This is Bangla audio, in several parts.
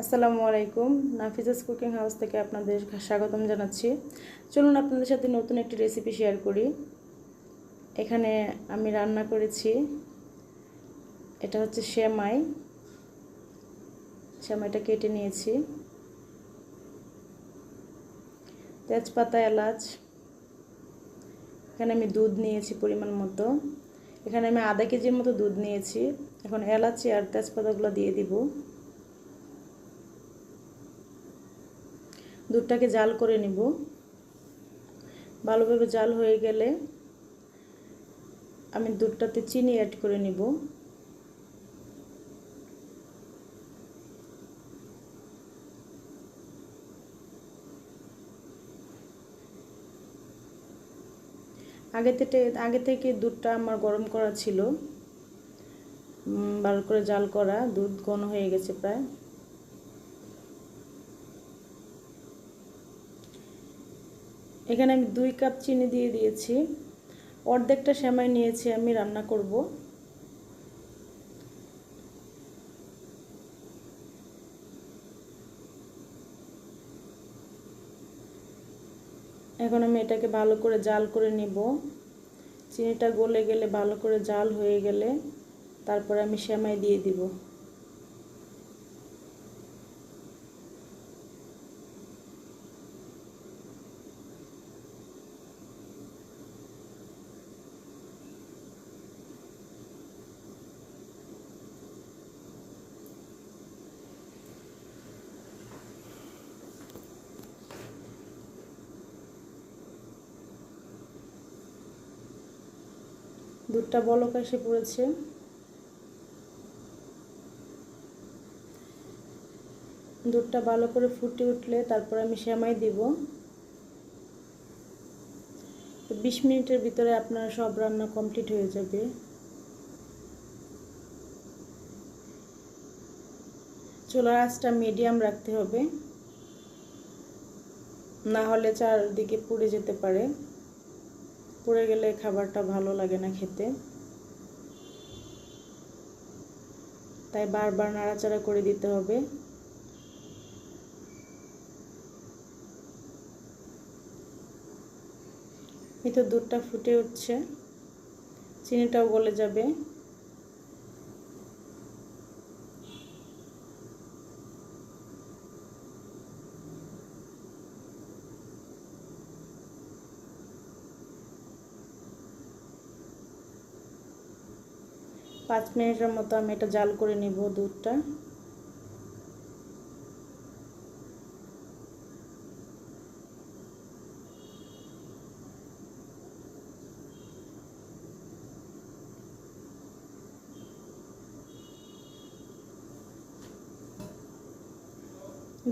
আসসালামু আলাইকুম। নাফিজাস কুকিং হাউস থেকে আপনাদের স্বাগতম জানাচ্ছি। চলুন আপনাদের সাথে নতুন একটি রেসিপি শেয়ার করি। এখানে আমি রান্না করেছি, এটা হচ্ছে সেমাই। সেমাইটা কেটে নিয়েছি। তেজপাতা, এলাচ। এখানে আমি দুধ নিয়েছি পরিমাণ মতো। এখানে আমি আধা কেজির মতো দুধ নিয়েছি। এখন এলাচি আর তেজপাতাগুলো দিয়ে দিব। দুধটাকে জাল করে নিব। ভালোভাবে জাল হয়ে গেলে আমি দুধটাতে চিনি অ্যাড করে নিব। আগে থেকে আগে থেকে দুধটা আমার গরম করা ছিল। ভালো করে জাল করা, দুধ ঘন হয়ে গেছে প্রায়। এখানে আমি দুই কাপ চিনি দিয়ে দিয়েছি। অর্ধেকটা সেমাই নিয়েছি আমি রান্না করব। এখন আমি এটাকে ভালো করে জাল করে নিব। চিনিটা গলে গেলে ভালো করে জাল হয়ে গেলে তারপরে আমি সেমাই দিয়ে দিব। দুধটা বলক এসে পড়েছে। দুধটা ভালো করে ফুটে উঠলে তারপর আমি সেমাই দিব। তো বিশ মিনিটের ভিতরে আপনার সব রান্না কমপ্লিট হয়ে যাবে। চুলার আঁচটা মিডিয়াম রাখতে হবে। না হলে চারদিকে পুড়ে যেতে পারে। পড়ে গেলে খাবারটা ভালো লাগে না খেতে। তাই বারবার নাড়াচাড়া করে দিতে হবে। এই তো দুধটা ফুটে উঠছে। চিনিটাও গলে যাবে। পাঁচ মিনিটের মতো আমি এটা জাল করে নিব দুধটা।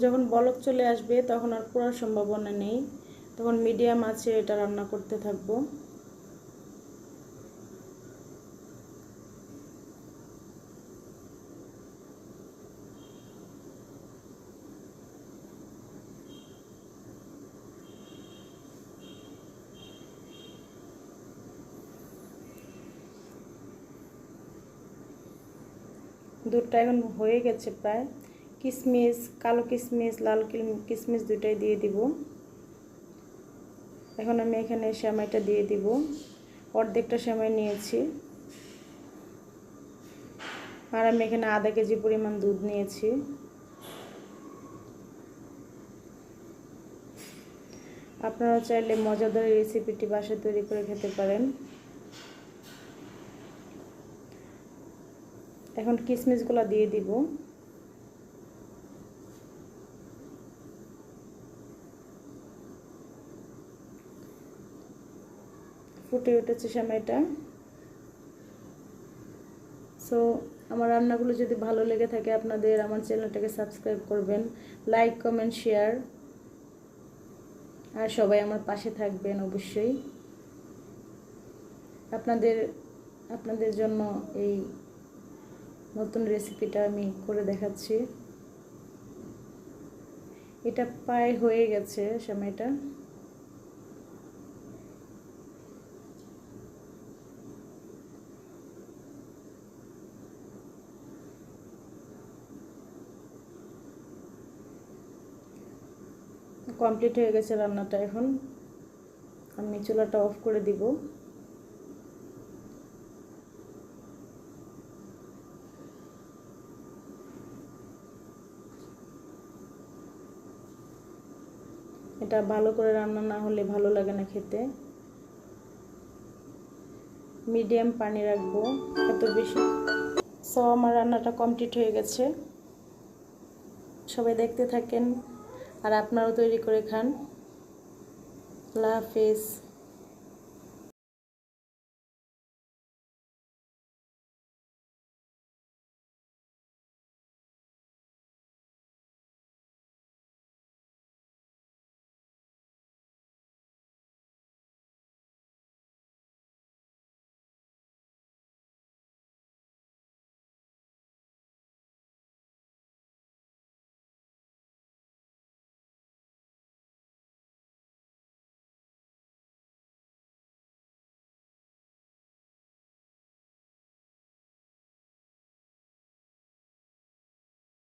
যখন বলক চলে আসবে তখন আর পোড়ার সম্ভাবনা নেই। তখন মিডিয়াম আছে এটা রান্না করতে থাকব। দুধটা এখন হয়ে গেছে প্রায়। কিশমিশ কালো কিশমিশ লাল কিশমিশ দুটাই দিয়ে দিব। এখন আমি এখানে সেমাইটা দিয়ে দিব। অর্ধেকটা সেমাই নিয়েছি। আর আমি এখানে আধা কেজি পরিমাণ দুধ নিয়েছি। আপনারা চাইলে মজাদার রেসিপিটি বাসায় তৈরি করে খেতে পারেন। এখন কিশমিশগুলো দিয়ে দিব। ফুটে উঠেছে সময়টা সো আমার রান্নাগুলো যদি ভালো লেগে থাকে আপনাদের, আমার চ্যানেলটাকে সাবস্ক্রাইব করবেন, লাইক, কমেন্ট, শেয়ার। আর সবাই আমার পাশে থাকবেন অবশ্যই। আপনাদের আপনাদের জন্য এই নতুন রেসিপিটা আমি করে দেখাচ্ছি। এটা প্রায় হয়ে গেছে সময়টা। কমপ্লিট হয়ে গেছে রান্নাটা এখন। আমি চুলাটা অফ করে দিব। এটা ভালো করে রান্না না হলে ভালো লাগে না খেতে। মিডিয়াম পানি রাখব, এত বেশি। সো আমার রান্নাটা কমপ্লিট হয়ে গেছে। সবাই দেখতে থাকেন আর আপনারাও তৈরি করে খান। আল্লাহ